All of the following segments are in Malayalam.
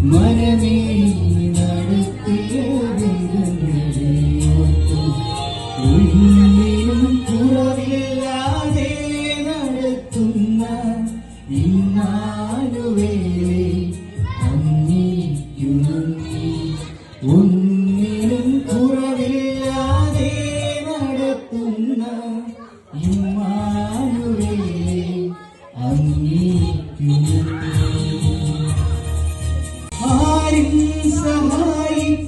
മനമേ നടത്തിയ ഓർത്തു കുറവില്ലാതെ നടത്തുന്ന ഇന്നാലുവേളെ അങ്ങിയുണങ്ങി ഒന്നിനും കുറവില്ലാതെ നടത്തുന്ന ഇമ്മാനുവേളെ അങ്ങിയുണങ്ങി ആരും സഹായിപ്പാനില്ലെന്നു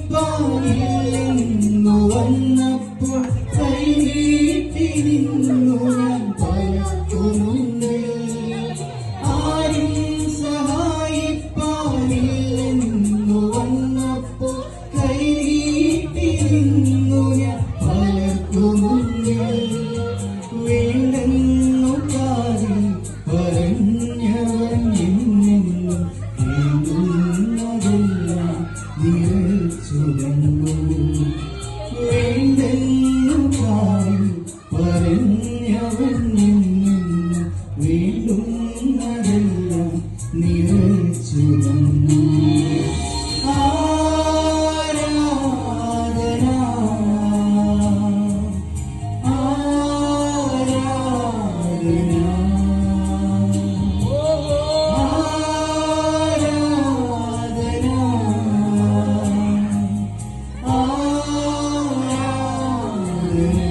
വന്നപ്പോൾ കൈനീട്ടി നിന്നു. വേണ്ടുന്നതെല്ലാം നിറച്ചുവന്നു ആരാധന ഒന്നിനും